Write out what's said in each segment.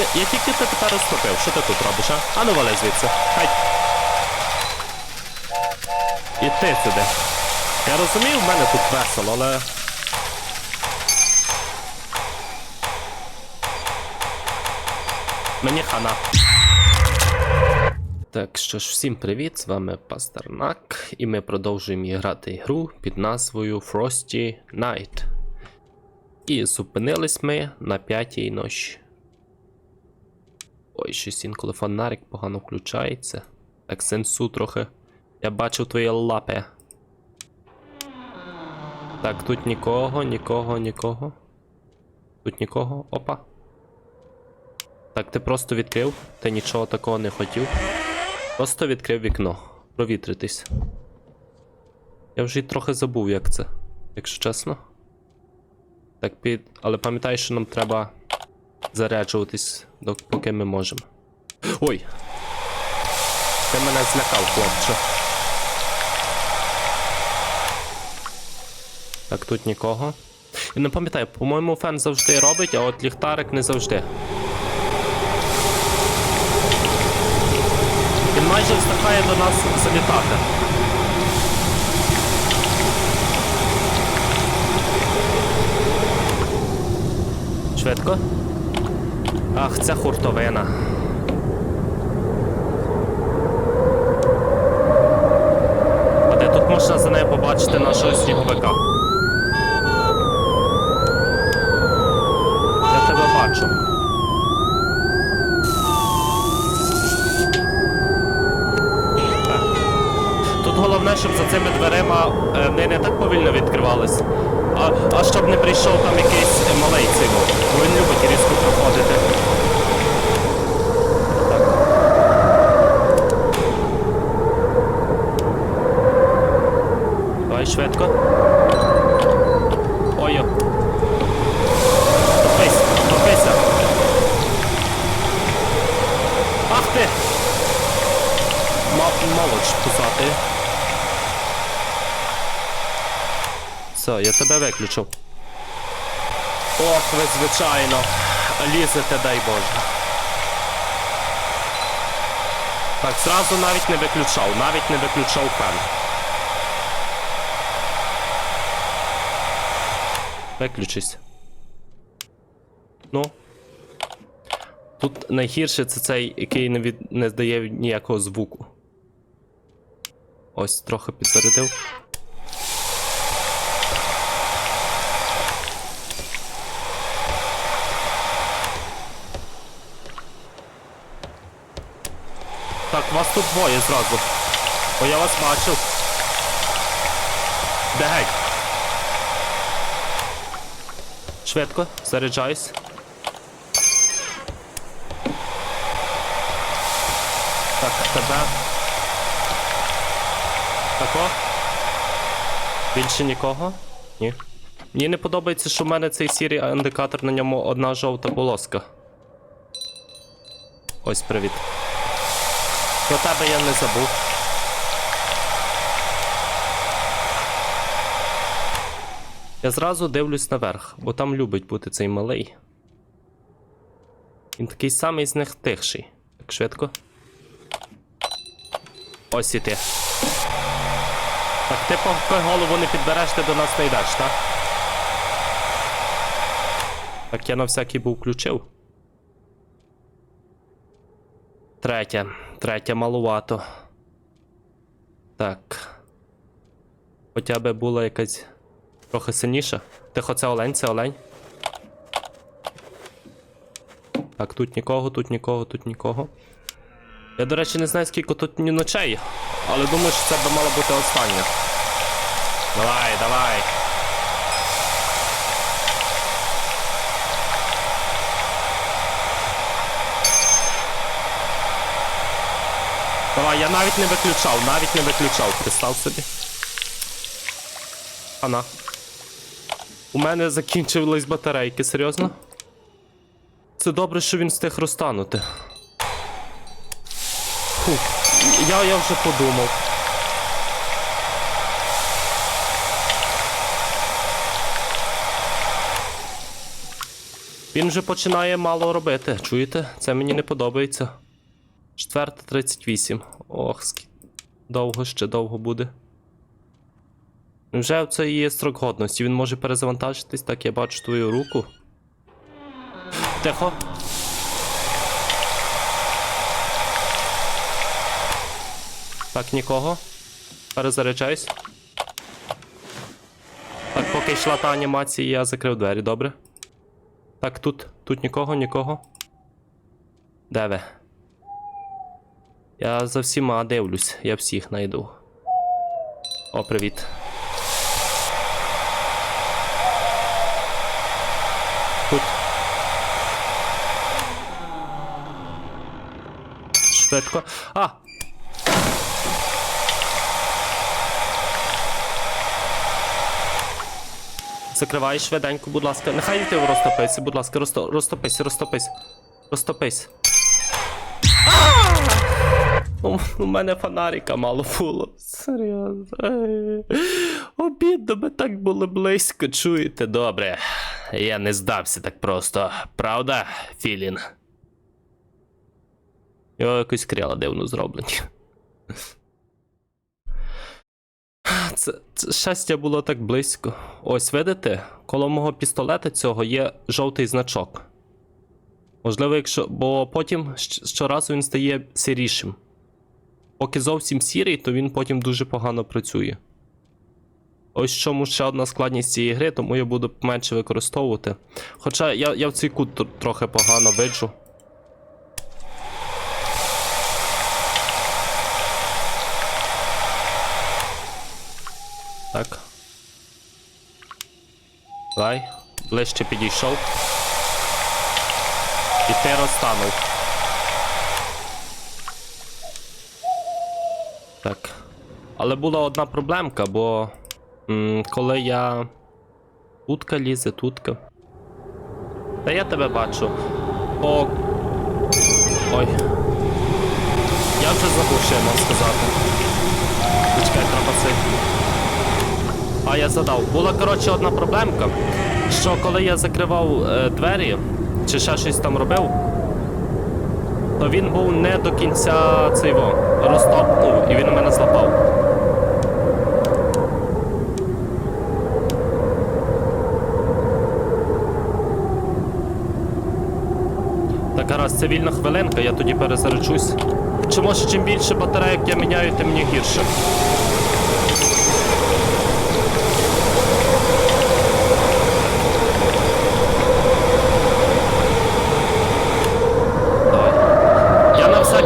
ти, я тільки ти тепер розтопив. Що ти тут робиш, а? А ну вали звідси. Хай. І ти сюди. Я розумію, в мене тут весело, але. Мені хана. Так що ж, всім привіт, з вами Пастернак, і ми продовжуємо грати гру під назвою Frosty Night. І зупинились ми на п'ятій ночі. Ой, щось інколи фонарик погано включається. Так, сенсу трохи. Я бачив твої лапи. Так, тут нікого, нікого, нікого. Тут нікого. Опа. Так, ти просто відкрив, ти нічого такого не хотів. Просто відкрив вікно. Провітритись. Я вже й трохи забув, як це, якщо чесно. Так, під. Але пам'ятай, що нам треба заряджуватись, поки ми можемо. Ой! Ти мене злякав, хлопче. Так, тут нікого. І не пам'ятаю, по-моєму, фен завжди робить, а от ліхтарик не завжди. Він майже встигає до нас залітати. Швидко. Ах, це хуртовина. А де тут можна за нею побачити нашого сніговика? Я тебе бачу. Так. Тут головне, щоб за цими дверима е, вони не так повільно відкривались, а, а щоб не прийшов там якийсь е, малий цей, бо він любить різко проходити. Швидко. Ой. Топись, топися. Ах ти! Молодь пузати. Все, я тебе виключив. Ох, ви звичайно. Лізете, дай Боже. Так, зразу навіть не виключав, навіть не виключав фен. Виключись. Ну. Тут найгірше це цей, який не, від... не здає ніякого звуку. Ось трохи підзарядив. Так, вас тут двоє зразу. Бо я вас бачив. Де геть? Швидко, заряджаюсь. Так, тебе. Тако. Більше нікого? Ні. Мені не подобається, що в мене цей сірий індикатор на ньому одна жовта полоска. Ось привіт. Про тебе я не забув. Я зразу дивлюсь наверх, бо там любить бути цей малий. Він такий самий з них тихший. Так швидко. Ось і ти. Так ти поки голову не підбереш, ти до нас не йдеш, так? Так я на всякий був включив. Третє. Третє малувато. Так. Хоча би була якась трохи сильніша. Тихо, це олень, це олень. Так, тут нікого, тут нікого, тут нікого. Я, до речі, не знаю, скільки тут ні ночей, але думаю, що це би мало бути останнє. Давай, давай. Давай, я навіть не виключав, навіть не виключав, представ собі. Ана. У мене закінчились батарейки, серйозно? Це добре, що він встиг розтанути. Фу, я, я вже подумав. Він вже починає мало робити. Чуєте? Це мені не подобається. Четверта 38. Ох, довго ще довго буде. Вже це є строк годності. Він може перезавантажитись, так я бачу твою руку. Тихо. Так, нікого. Перезаряджаюсь. Так, поки йшла та анімація, я закрив двері, добре. Так, тут, тут нікого, нікого. Де ви? Я за всіма дивлюсь, я всіх знайду. О, привіт. Швидко. А! Закривай швиденько, будь ласка. Нехай ти розтопися, будь ласка, розто... розтопись, розтопись. Розтопись. У, у мене фонарика мало було. Серйозно. Обідно, ми так були близько, чуєте? Добре. Я не здався так просто. Правда, Філін? Його якось крила дивно зроблені. Це, це щастя було так близько. Ось видите, коло мого пістолета цього є жовтий значок. Можливо, якщо. Бо потім щоразу він стає сірішим. Поки зовсім сірий, то він потім дуже погано працює. Ось чому ще одна складність цієї гри, тому я буду менше використовувати. Хоча я, я в цей кут трохи погано виджу. Так. Давай. Ближче підійшов. І ти розтанув. Так. Але була одна проблемка, бо м, коли я. Тутка лізе, тутка. Та я тебе бачу. О. Ой. Я вже забув, мав сказати. Почекай, це. А я задав. Була коротше одна проблемка, що коли я закривав е, двері, чи ще щось там робив, то він був не до кінця во, розтопнув і він мене злапав. Так, гаразд, це вільна хвилинка, я тоді перезаряджусь. Чи може чим більше батарейок я міняю, тим мені гірше. Давай.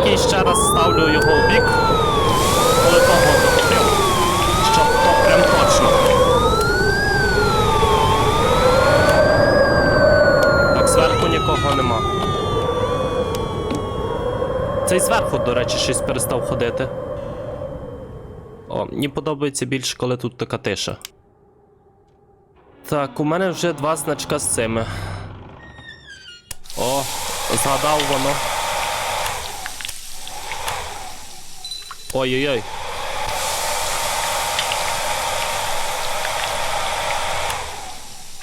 Я ще раз ставлю його в бік, коли того захопив, щоб то прям точно. Так, зверху нікого нема. Цей зверху, до речі, щось перестав ходити. О, мені подобається більше, коли тут така тиша. Так, у мене вже два значка з цими. О, згадав воно. Ой-ой-ой.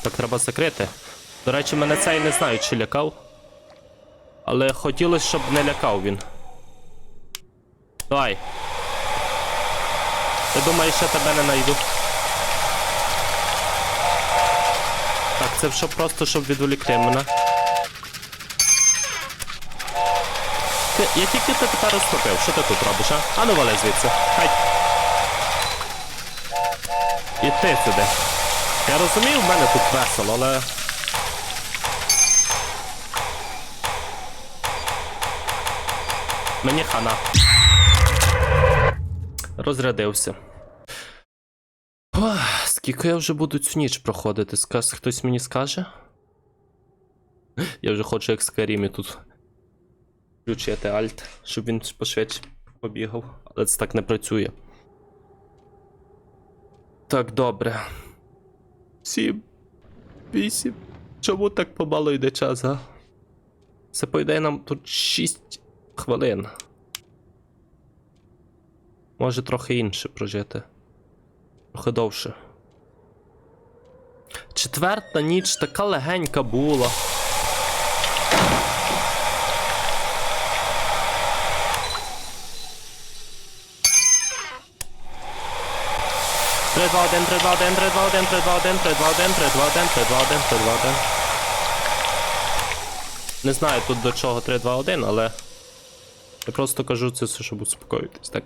Так, треба закрити. До речі, мене цей не знаю, чи лякав. Але хотілося, щоб не лякав він. Давай. Ти думаєш, я тебе не найду? Так, це щоб просто щоб відволікти мене. Ти, я тільки ти тепер розтопив. Що ти тут робиш, а? А ну вали звідси. Хай. І ти сюди. Я розумію, в мене тут весело, але. Мені хана. Розрядився. Ох, скільки я вже буду цю ніч проходити? Сказ, хтось мені скаже? Я вже хочу як Скарімі тут включити альт, щоб він пошвидше побігав, але це так не працює. Так, добре. Сім. Вісім. Чому так помало йде час, а? Це по ідеї нам тут 6 хвилин. Може трохи інше прожити. Трохи довше. Четверта ніч така легенька була. 3, 2, 1, 3, 2, 1, 3, 2, 1, 3, 2, 1, 3, 2, 1, 3, 2, 1, 3, 2, 1, 3, 2, 1. Не знаю тут до чого 3, 2, 1, але я просто кажу це все, щоб успокоїтись, так.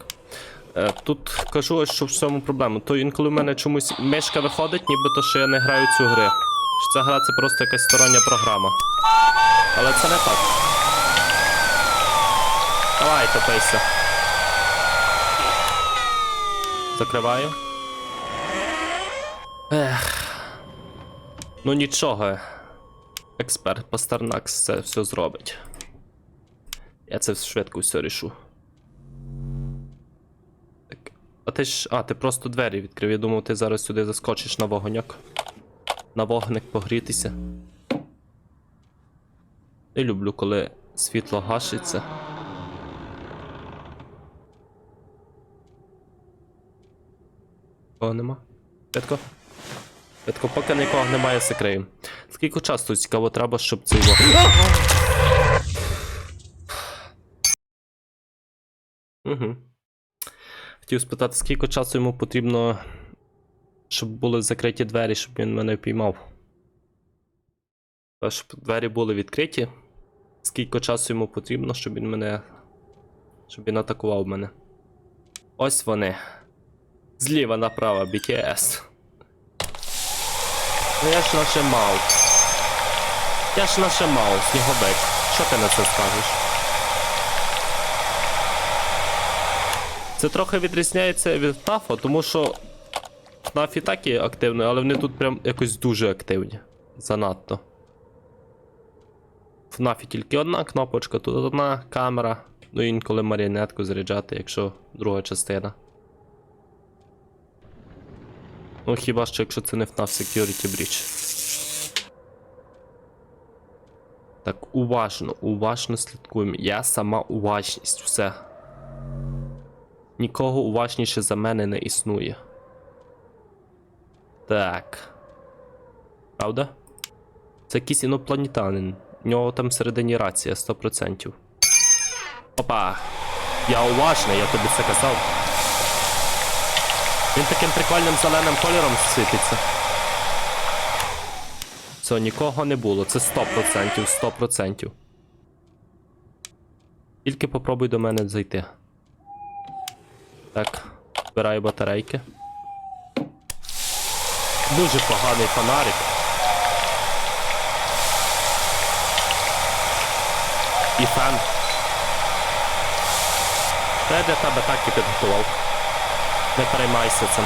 Тут кажу, що в цьому проблема. То інколи в мене чомусь мишка виходить, нібито що я не граю цю гри. Що ця гра це просто якась стороння програма. Але це не так. Давай, топися. Закриваю. Ех. Ну нічого. Експерт Пастернакс це все зробить. Я це швидко все рішу. Так. А ти ж. А, ти просто двері відкрив. Я думав, ти зараз сюди заскочиш на вогоньок. На вогник погрітися. Не люблю, коли світло гашиться. Кого нема? Петко? Петко, поки нікого немає, секрею. Скільки часу цікаво треба, щоб цей вог. Угу. Хотів спитати, скільки часу йому потрібно, щоб були закриті двері, щоб він мене впіймав. Щоб двері були відкриті. Скільки часу йому потрібно, щоб він мене. Щоб він атакував мене. Ось вони. Зліва направо, BTS. Ну я ж нажимав. Я ж нажимав, снігобець. Що ти на це скажеш? Це трохи відрізняється від ФНАФа, тому що ФНАФ і так є активний, але вони тут прям якось дуже активні. Занадто. В ФНАФі тільки одна кнопочка, тут одна камера. Ну інколи маріонетку заряджати, якщо друга частина. Ну хіба що якщо це не FNAF Security Breach. Так, уважно, уважно слідкуємо. Я сама уважність, все. Нікого уважніше за мене не існує. Так. Правда? Це якийсь інопланетянин. У нього там всередині рація 100%. Опа! Я уважний, я тобі це казав. Він таким прикольним зеленим кольором світиться. Це нікого не було, це 100%, 100%. Тільки попробуй до мене зайти. Так, збираю батарейки. Дуже поганий фонарик. І фен. Та для тебе так і підготував. Не переймайся цим.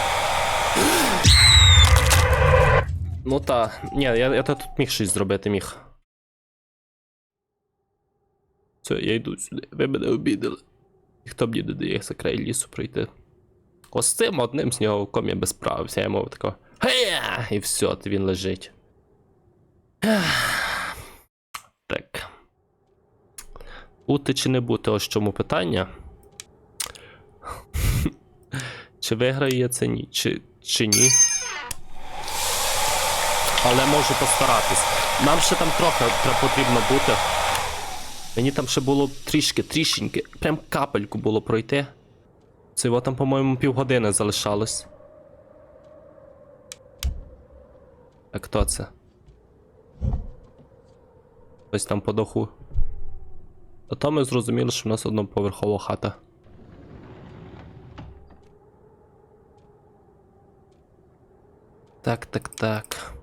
Ну та, ні, я, я тут міг щось зробити міг. Все, я йду сюди. Ви мене обідали. Ніхто б не дає за край лісу пройти. Ось цим одним сніговиком я би справився, я мов такого. Гея! І все, от він лежить. Так. Бути чи не бути, ось чому питання. Чи виграю я це ні, чи, чи ні. Але можу постаратись. Нам ще там трохи потрібно бути. Мені там ще було трішки, трішеньки, прям капельку було пройти. Це його там, по-моєму, півгодини залишалось. А хто це? Ось там по даху. А то ми зрозуміли, що в нас одноповерхова хата. Так, так, так.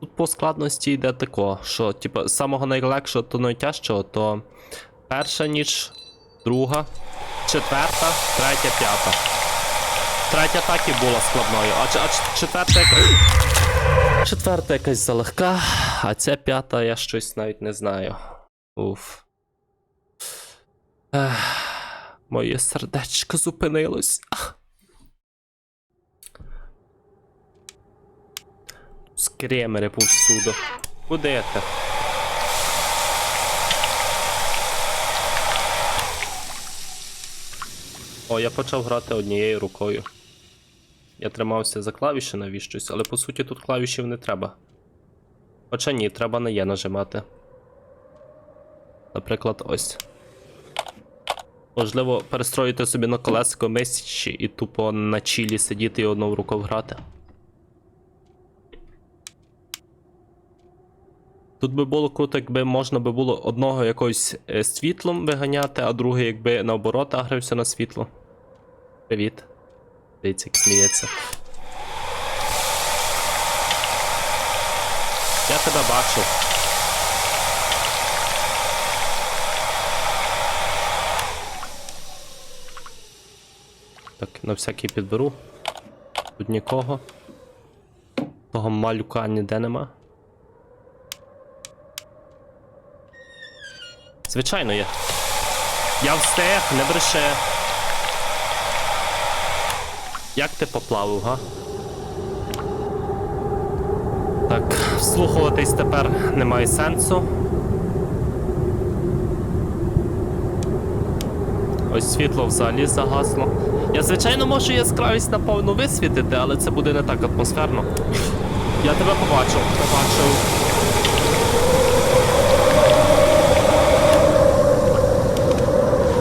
Тут по складності йде тако, що, типу, з самого найлегшого до найтяжчого, то перша ніч, друга, четверта, третя, п'ята. Третя так і була складною, а, а четверта якась. Четверта якась залегка, а ця п'ята я щось навіть не знаю. Уф. Ех, моє сердечко зупинилось. Скремери повсюду. Куди ти? О, я почав грати однією рукою. Я тримався за клавіші навіщось, але по суті тут клавішів не треба. Хоча ні, треба на Є нажимати. Наприклад, ось. Можливо, перестроїти собі на колесико месічі і тупо на чілі сидіти і одну в рукав грати. Тут би було круто, якби можна би було одного якось е, світлом виганяти, а другий якби наоборот агрився на світло. Привіт. Дивіться, як сміється. Я тебе бачу. Так, на всякий підберу. Тут нікого. Того малюка ніде нема. Звичайно є. Я встиг, не бреши. Як ти поплавив, га? Так, вслухуватись тепер немає сенсу. Ось світло взагалі загасло. Я, звичайно, можу яскравість наповну висвітити, але це буде не так атмосферно. Я тебе побачив, побачив.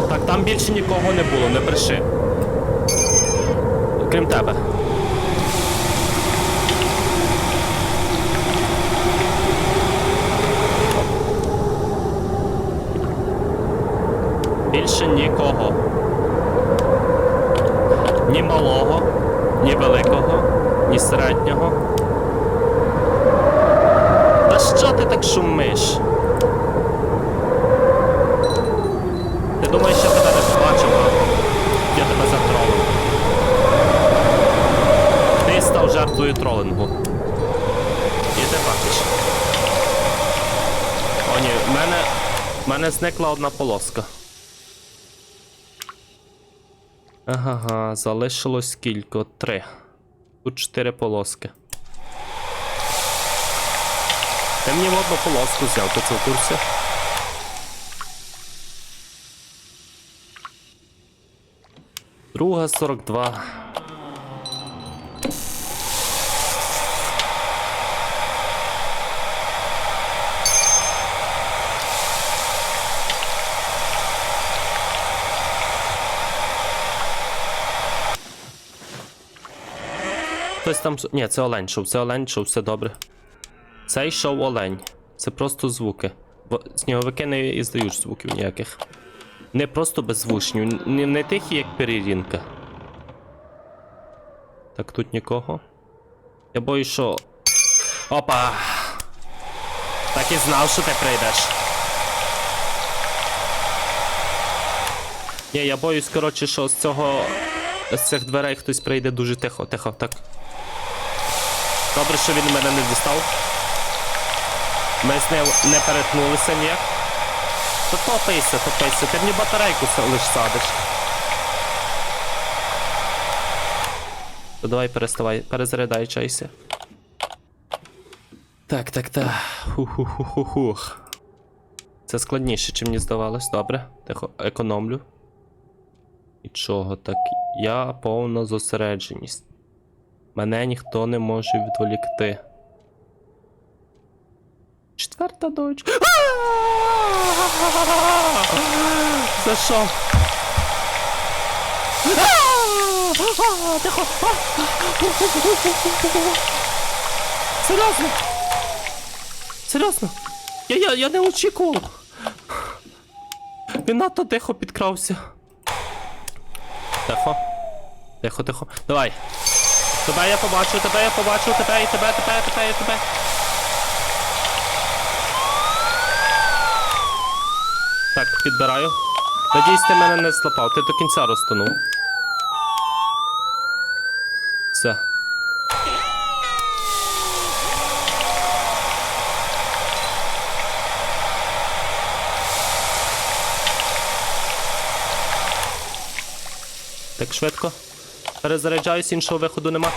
Так, там більше нікого не було, не бреши. Крім тебе. Більше нікого. Ні малого, ні великого, ні середнього. Та що ти так шумиш? Ти думаєш, я тебе не побачив, а? Я тебе затролив. Ти став жертвою тролингу. І ти бачиш. О ні, в мене. В мене зникла одна полоска. Ага, залишилось скільки? Три. Тут чотири полоски. Ти мені в одну полоску взяв, ти це в курсі? Друга 42. Хтось там. Ні, це олень шов, це олень шов, все добре. Цей шов олень. Це просто звуки. Бо сніговики не іздають звуків ніяких. Не просто беззвучні, не, не тихі, як перерінка. Так, тут нікого. Я боюсь, що. Опа! Так і знав, що ти прийдеш. Ні, я боюсь, коротше, що з цього. З цих дверей хтось прийде дуже тихо, тихо, так. Добре, що він мене не дістав. Ми з ним не перетнулися ніяк. То топайся, топайся, ти мені батарейку лиш садиш. То давай переставай, перезарядай чайся. Так, так, так. Хух-хух-хух-хух. Це складніше, чим мені здавалось. Добре, тихо, економлю. Нічого, так. Я повна зосередженість. Мене ніхто не може відволікти. Четверта дочка. За що? Тихо! Серйозно? Серйозно? Я, я, я не очікував. Він надто тихо підкрався. Тихо. Тихо, тихо. Давай. Тебе я побачу, тебе я побачу, тебе і тебе, тебе, тебе, і тебе. Так, підбираю. Надіюсь, ти мене не злапав, ти до кінця розтонув. Все. Так швидко. Перезаряджаюсь, іншого виходу нема.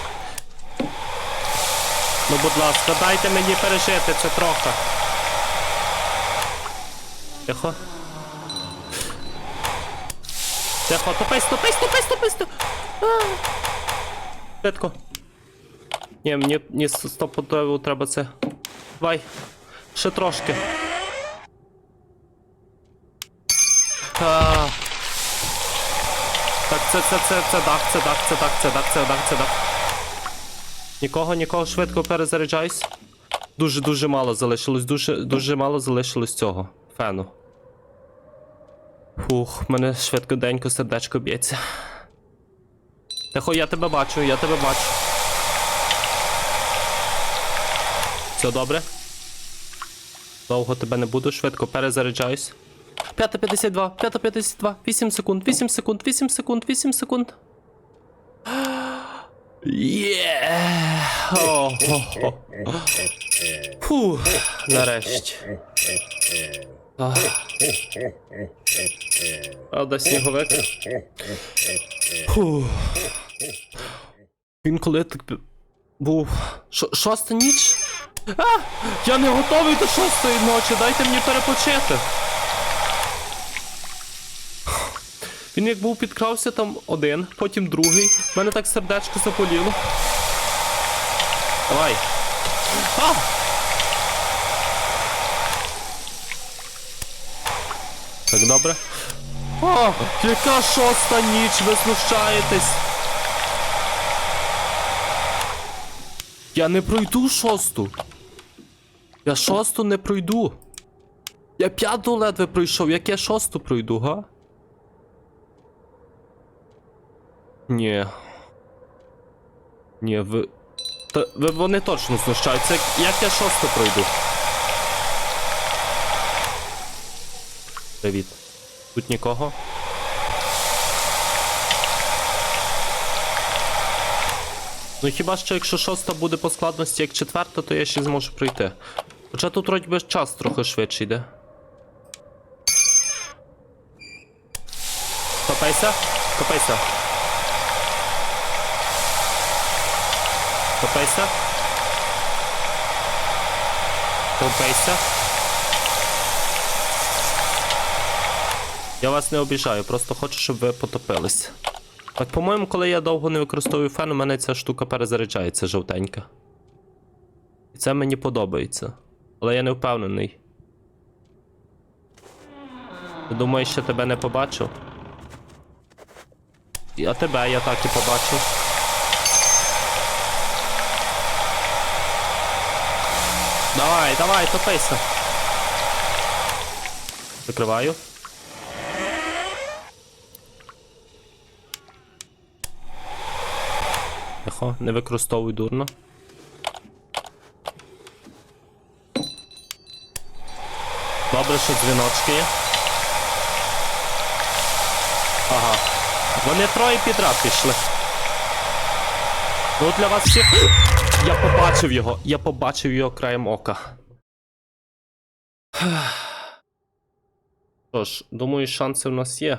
Ну, будь ласка, дайте мені пережити це трохи. Тихо. Тихо, топись, топись, топись, топись. А. Швидко. Ні, мені, мені стопудово треба це. Давай. Ще трошки. А. Так, це, це, це, це дах, це дах, це дах, це дах, це дах, це дах. Нікого, нікого, швидко перезаряджайся. Дуже, дуже мало залишилось, дуже, дуже мало залишилось цього фену. Фух, мене швидко-денько сердечко б'ється. Тихо, я тебе бачу, я тебе бачу. Все добре? Довго тебе не буду, швидко перезаряджаюсь. 5.52, 5.52, 8 секунд, 8 секунд, 8 секунд, 8 секунд. Є! Фу, нарешті. А. Правда, сніговик. Фу. Він коли так був. Шо- Шоста ніч? А! Я не готовий до шостої ночі, дайте мені перепочити. Він як був підкрався там один, потім другий. В мене так сердечко запаліло. Давай. А! Так добре. О, яка шоста ніч, ви знущаєтесь. Я не пройду шосту. Я шосту не пройду. Я п'яту ледве пройшов, як я шосту пройду, га? Ні. Ні, ви. Та ви вони точно знущаються. Як, я шосту пройду? Привіт. Тут нікого? Ну хіба що якщо шоста буде по складності як четверта, то я ще зможу пройти. Хоча тут вроді би час трохи швидше йде. Копайся, копайся. Копайся. Копайся. Я вас не обіжаю, просто хочу, щоб ви потопились. Так, по-моєму, коли я довго не використовую фен, у мене ця штука перезаряджається жовтенька. І це мені подобається. Але я не впевнений. Ти думаєш, що тебе не побачив? А тебе я так і побачив. Давай, давай, топися. Закриваю. Тихо, не використовуй дурно. Добре, що дзвіночки є. Ага. Вони троє підряд пішли. Ну для вас всіх. Я побачив його, я побачив його краєм ока. Що ж, думаю, шанси в нас є.